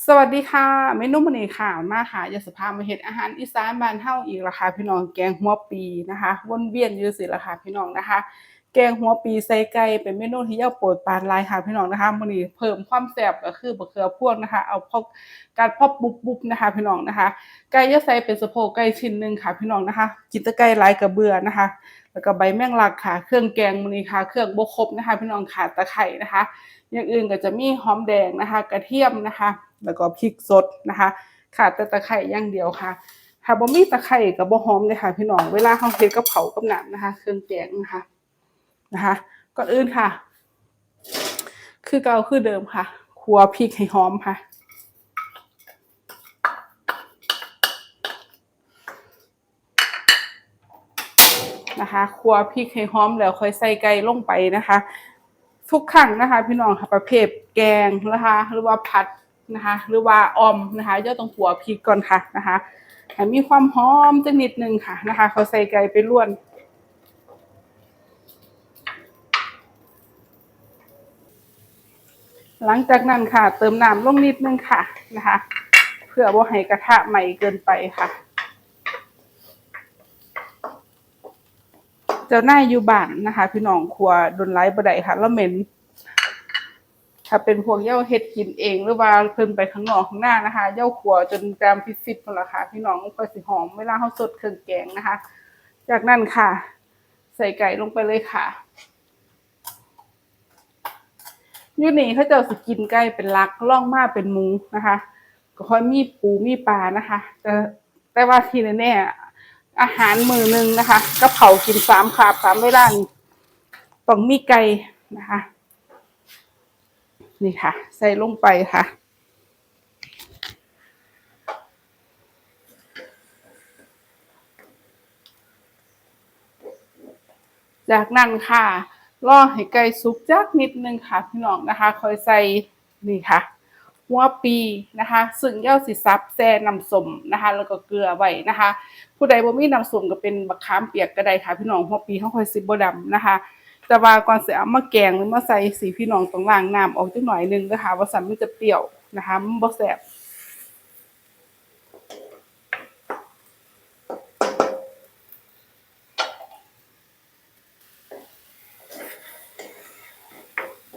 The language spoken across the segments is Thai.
สวัสดีค่ะเมนูมื้อนี้ค่ะ มาค่ะยากสิพามาเฮ็ดอาหารอีสานบ้านเฮาอีกแล้วค่ะพี่น้องแกงหัวปีนะคะ วนเวียนยู่จังซี่ล่ะค่ะพี่น้องนะคะ แกงหัวปีใส่ไก่เป็นเมนูที่ยาโปรดปานลายค่ะพี่น้องนะคะมื้อนี้เพิ่มความแซ่บก็คือบักเขือพวงนะคะ เอาพอกการพอบบุบๆนะคะ พี่น้องนะคะ ไก่จะใส่เป็นสะโพกไก่ชิ้นหนึ่งค่ะ พี่น้องนะคะกินต่ไก่ลายก็เบื่อนะคะ แล้วก็ใบแมงลักค่ะ เครื่องแกงมื้อนี้ค่ะ เครื่องบ่ครบนะคะ พี่น้องขาดตะไคร้นะคะ อย่างอื่นก็จะมีหอมแดงนะคะ กระเทียมนะคะ แล้วก็พริกสดนะคะขาดแต่ตะไคร้อย่างเดียวค่ะถ้าบ่มีตะไคร้ก็บ่หอมเลยค่ะ พี่น้องเวลาเฮาเฮ็ดกับเผากับน้ำนะคะ เครื่องแกงนะคะนะคะก่อนอื่นค่ะ คือเก่าคือเดิมค่ะคั่วพริกให้หอมค่ะนะคะคั่วพริกให้หอมแล้วค่อยใส่ไก่ลงไปนะคะ ทุกครั้งนะคะ พี่น้องค่ะประเภทแกงนะคะ หรือว่าผัด นะคะ หรือว่าออมนะคะย่าต้องขัวพริกก่อนค่ะนะคะให้มีความหอมจักนิดนึงค่ะนะคะ เขาใส่ไก่ไปล้วนหลังจากนั้นค่ะ เติมน้ำลงนิดนึงค่ะนะคะ เพื่อว่ให้กระทะใหม่เกินไปค่ะ เจ้านาอยู่บ้านนะคะ พี่น้องครัวดนไลฟ์บ่ได้ค่ะแล้วเหม็น ถ้าเป็นพวกเย้าเฮ็ดกินเอง หรือว่าเพิ่นไปข้างนอกข้างหน้านะคะเย้าขัวจนจามฟิตๆนั่นละค่ะพี่น้องก็สิหอมเวลาเฮาสดเครื่องแกงนะคะ จากนั้นค่ะ ใส่ไก่ลงไปเลยค่ะยูนี่เขาจ้าสิกินไก่เป็นลักล่องมาเป็นหมูนะคะ ก็ค่อยมีปูมีปลานะคะแต่แต่ว่าที่แน่ๆอาหารมื้อหนึงนะคะกะเพรากินสามคาบสามเวลานต้องมีไก่นะคะ นี่ค่ะ ใส่ลงไปค่ะจากนั้นค่ะรอให้ไก่สุกจักนิดนึงค่ะพี่น้องนะคะคอยใส่นี่ค่ะ หัวปีนะคะ ซึ่งเย่าสิซับแซ่น้ำส้มนะคะ แล้วก็เกลือไว้นะคะ ผู้ใดบ่มีน้ำส้มก็เป็นบักขามเปียกก็ได้ค่ะ พี่น้องหัวปีเฮาคอยสิบดำนะคะ แต่ว่าก่อนสิเอามาแกงหรือมาใส่สีพี่น้องต้องล้างน้ำออกจักหน่อยนึงนะคะว่าซั่นมันจะเปรี้ยวนะคะมันบ่แซ่บ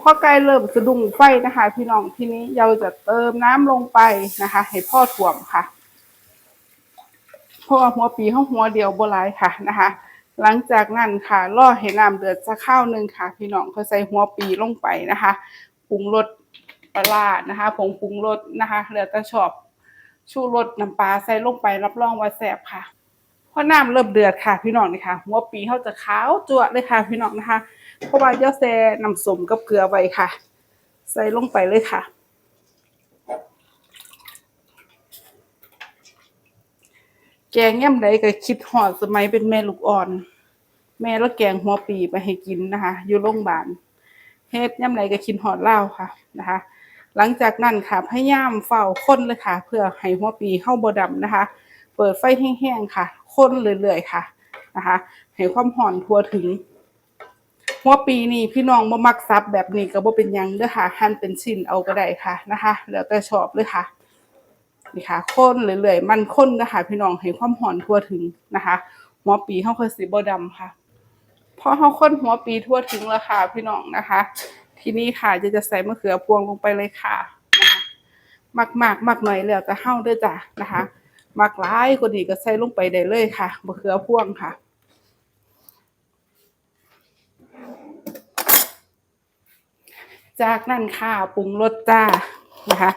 พอไก่เริ่มสะดุ้งไฟนะคะ พี่น้องทีนี้เราจะเติมน้ำลงไปนะคะ ให้พ่อถ่วมค่ะเพราะว่าหัวปีห้องหัวเดียวโบหลายค่ะนะคะ หลังจากนั้นค่ะรอให้น้ำเดือดสักข้าวหนึ่งค่ะ พี่น้องก็ใส่หัวปีลงไปนะคะปรุงรสปลาร้านะคะผงปรุงรสนะคะแล้วแต่ชอบชูรสน้ำปลาใส่ลงไปรับรองว่าแซ่บค่ะพอน้ำเริ่มเดือดค่ะ พี่น้องนี่ค่ะหัวปีเขาจะขาวจั่วเลยค่ะ พี่น้องนะคะเพราะว่าเจ้าแซ่น้ำสมกับเกลือไว้ค่ะ ใส่ลงไปเลยค่ะ แกงแย่ำใดก็คิดหอดสมัยเป็นแม่ลูกอ่อน แม่แล้วแกงหัวปีไปให้กินนะคะ อยู่โรงพยาบาลเฮ็ดย่ำใดก็คิดหอดเล่าค่ะนะคะ หลังจากนั้นค่ะพยายามเฝ้าคนเลยค่ะ เพื่อให้หัวปีเข้าบ่ดำนะคะ เปิดไฟแห้งๆค่ะคนเรื่อยๆค่ะนะคะให้ความหอนทั่วถึงหัวปีนี่พี่น้องบ่มักซับแบบนี้ก็บ่เป็นยังเด้อค่ะหั่นเป็นชิ้นเอาก็ได้ค่ะนะคะ แล้วแต่ชอบเลยค่ะ นี่ค่ะคนเรื่อยๆมันคนนะคะพี่น้องให้ความหอนทั่วถึงนะคะหัวปีเฮาค่อยสิบ่ดำค่ะพอเฮาคนหัวปีทั่วถึงแล้วค่ะพี่น้องนะคะ ทีนี้ค่ะจะจะใส่มะเขือพวงลงไปเลยค่ะมักมากมักหน่อยแล้วแต่เฮาด้อจ้ะนะคะมักหลายกว่านี้ก็ใส่ลงไปได้เลยค่ะมะเขือพวงค่ะจากนั้นค่ะปรุงรสจ้านะคะ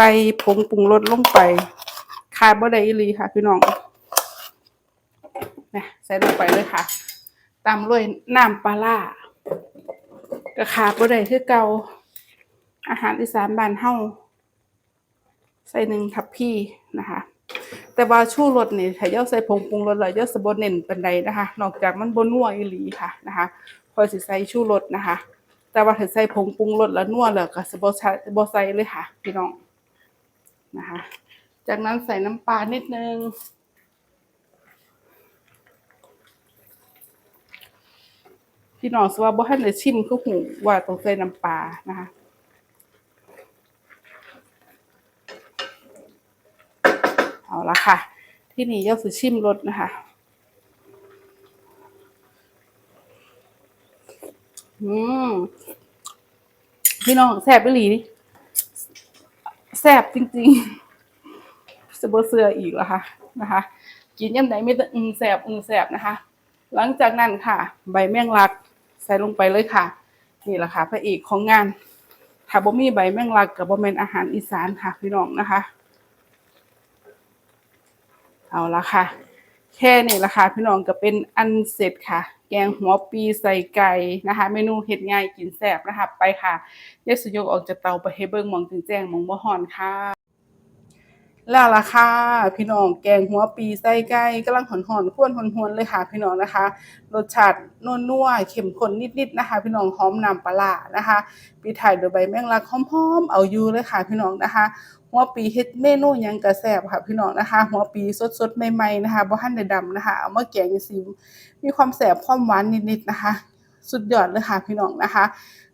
ใส่ผงปรุงรสลงไปขาดบ่ได้อีหลีค่ะ พี่น้องนะใส่ลงไปเลยค่ะ ตามด้วยน้ำปลาร้าก็ขาดบ่ได้คือเก่าอาหารอีสานบ้านเฮาใส่หนึ่งทัพพี่นะคะ แต่ว่าชูรสเนี่ยถ้าเย่าใส่ผงปรุงรสแล้วเย่าสบ่เน้นปานใดนะคะ นอกจากมันบ่นัวอีหลีค่ะนะคะพอยสิใส่ชูรสนะคะ แต่ว่าถ้าใส่ผงปรุงรสแล้วนัวแล้วก็สบ่ใส่บ่ใส่เลยค่ะ พี่น้อง นะคะ จากนั้นใส่น้ำปลานิดนึง พี่น้องสว่าบ่ทันได้ชิมคือหูว่าต้องใส่น้ำปลานะคะเอาละค่ะ ที่นี่ยกสิชิมรสนะคะอืมพี่น้องแซ่บไปหลีนี่ แซ่บจริงๆสบเสืออีกแล้วค่ะนะคะ กินย่ำไหนไม่ต้องอืมแซบอืมแซบนะคะ หลังจากนั้นค่ะ ใบแมงลักใส่ลงไปเลยค่ะ นี่แหละค่ะพระเอกของงานถ้าบ่มีใบแมงลักกับบ่แม่นอาหารอีสานค่ะพี่น้องนะคะ เอาละค่ะ แค่นี้ละค่ะพี่น้องก็เป็นอันเสร็จค่ะ แกงหัวปีใส่ไก่นะคะ เมนูเห็ดง่ายกินแซ่บนะคะ ไปค่ะเยสุโยกออกจากเตาไปให้เบิ่งหมองจึงแจ้งหมองบ่ฮอนค่ะ แล้วล่ะค่ะพี่น้องแกงหัวปีใส่ไก่กำลังหอนๆข้วนหวนๆเลยค่ะ พี่น้องนะคะรสชาตินัวเข้มข้นนิดๆนะคะ พี่น้องหอมน้ำปลานะคะปิดท้ายด้วยใบแมงลักหอมๆเอาอยู่เลยค่ะ พี่น้องนะคะ หัวปีเฮ็ดเมนูยังก็แซบค่ะพี่น้องนะคะ หัวปีสดๆใหม่ๆนะคะบ่ทันได้ดำนะคะเอามาแกงจังมีความแซ่บความหวานนิดๆนะคะ สุดยอดเลยค่ะพี่น้องนะคะ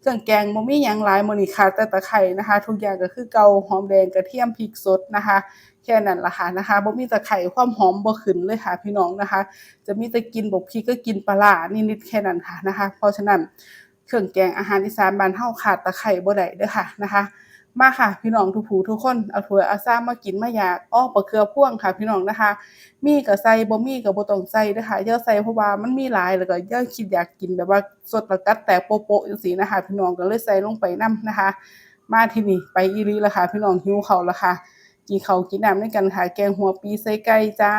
เครื่องแกงบ่มีหยังหลายมื้อนี้ค่ะแต่ตะไคร้นะคะ ทุกอย่างก็คือเกาหอมแดงกระเทียมพริกสดนะคะ แค่นั้นล่ะค่ะนะคะบ่มีตะไคร้ความหอมบ่ขึ้นเลยค่ะพี่น้องนะคะ จะมีแต่กินบกพริกก็กินปลาร้านิดๆแค่นั้นค่ะนะคะ เพราะฉะนั้นเครื่องแกงอาหารอีสานบ้านเฮาขาดตะไคร้บ่ได้เด้อค่ะนะคะ มาค่ะ พี่น้องทุกผู้ทุกคนเอาถ้วอาซ่ามมากินมาอยากอ้อบักเขือพ่วงค่ะ พี่น้องนะคะ มีก็ใส่บ่มีก็บ่ต้องใส่เด้อค่ะอย่าใส่เพราะว่ามันมีหลายแล้วก็อย่าคิดอยากกินแบบว่าสดแล้วกัดแตกโป๊ะๆจังซี่นะคะ พี่น้องก็เลยใส่ลงไปนํนะคะ มาที่นี่ไปอีหลีแล้วค่ะ พี่น้องหิวเขาแล้วค่ะกินเขากินน้ำด้วยกันค่ะแกงหัวปีใส่ไก่จ้า